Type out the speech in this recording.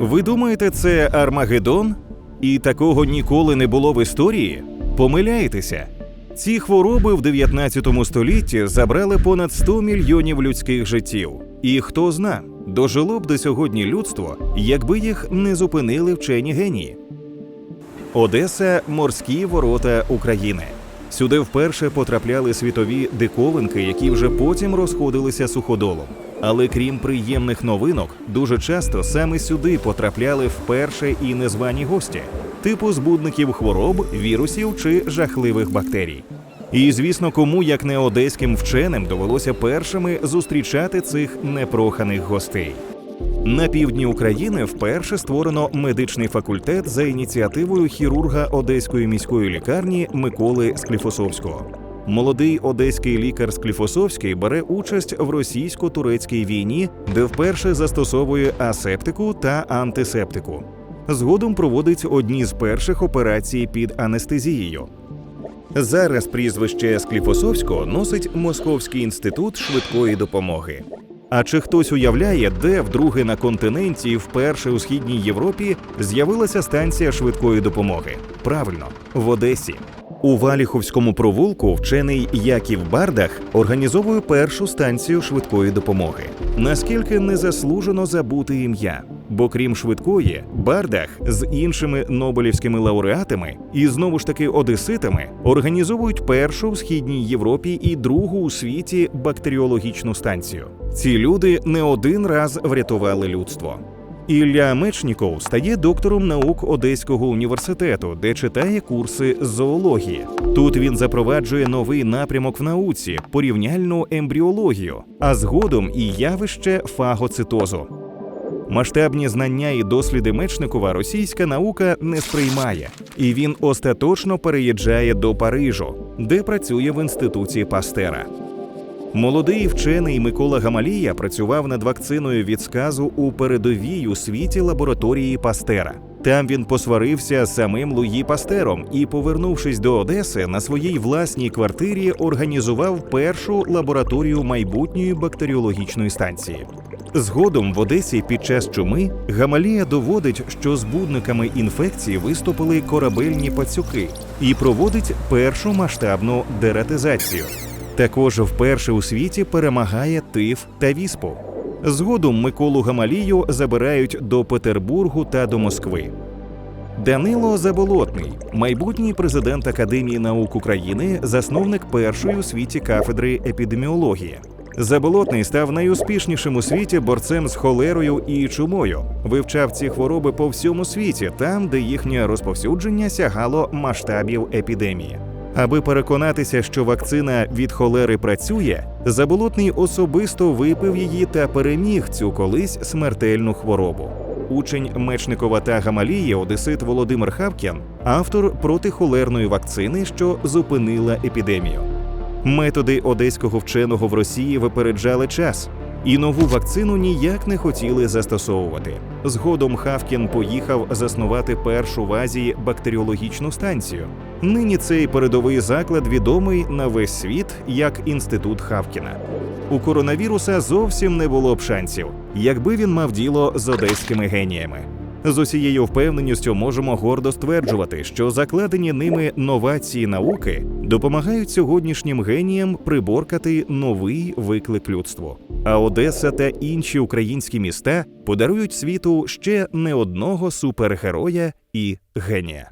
Ви думаєте, це Армагеддон? І такого ніколи не було в історії? Помиляєтеся. Ці хвороби в 19 столітті забрали понад 100 мільйонів людських життів. І хто зна, дожило б до сьогодні людство, якби їх не зупинили вчені генії. Одеса морські ворота України. Сюди вперше потрапляли світові диковинки, які вже потім розходилися суходолом. Але крім приємних новинок, дуже часто саме сюди потрапляли вперше і незвані гості, типу збудників хвороб, вірусів чи жахливих бактерій. І звісно, кому як не одеським вченим довелося першими зустрічати цих непроханих гостей. На півдні України вперше створено медичний факультет за ініціативою хірурга Одеської міської лікарні Миколи Скліфосовського. Молодий одеський лікар Скліфосовський бере участь в російсько-турецькій війні, де вперше застосовує асептику та антисептику. Згодом проводить одні з перших операцій під анестезією. Зараз прізвище Скліфосовського носить Московський інститут швидкої допомоги. А чи хтось уявляє, де вдруге на континенті вперше у східній Європі з'явилася станція швидкої допомоги? Правильно, в Одесі. У Валіховському провулку вчений Яків Бардах організовує першу станцію швидкої допомоги. Наскільки незаслужено забути ім'я? Бо крім швидкої, Бардах з іншими нобелівськими лауреатами і знову ж таки одеситами організовують першу в східній Європі і другу у світі бактеріологічну станцію. Ці люди не один раз врятували людство. Ілля Мечніков стає доктором наук Одеського університету, де читає курси зоології. Тут він запроваджує новий напрямок в науці порівняльну ембріологію, а згодом і явище фагоцитозу. Масштабні знання і досліди Мечникова російська наука не сприймає, і він остаточно переїжджає до Парижу, де працює в інституті Пастера. Молодий вчений Микола Гамалія працював над вакциною від сказу у передовій у світі лабораторії Пастера. Там він посварився з самим Луї Пастером і, повернувшись до Одеси, на своїй власній квартирі організував першу лабораторію майбутньої бактеріологічної станції. Згодом в Одесі під час чуми Гамалія доводить, що збудниками інфекції виступили корабельні пацюки і проводить першу масштабну дератизацію. Також вперше у світі перемагає тиф та віспу. Згодом Миколу Гамалію забирають до Петербургу та до Москви. Данило Заболотний, майбутній президент Академії наук України, засновник першої у світі кафедри епідеміології. Заболотний став найуспішнішим у світі борцем з холерою і чумою. Вивчав ці хвороби по всьому світі, там, де їхнє розповсюдження сягало масштабів епідемії. Аби переконатися, що вакцина від холери працює, заболотний особисто випив її та переміг цю колись смертельну хворобу. Учень Мечникова та Гамалії, одесит Володимир Хавкін, автор протихолерної вакцини, що зупинила епідемію. Методи одеського вченого в Росії випереджали час, і нову вакцину ніяк не хотіли застосовувати. Згодом Хавкін поїхав заснувати першу в Азії бактеріологічну станцію. Нині цей передовий заклад відомий на весь світ як інститут Хавкіна. У коронавіруса зовсім не було б шансів, якби він мав діло з одеськими геніями. З усією впевненістю можемо гордо стверджувати, що закладені ними новації науки допомагають сьогоднішнім геніям приборкати новий виклик людству. А Одеса та інші українські міста подарують світу ще не одного супергероя і генія.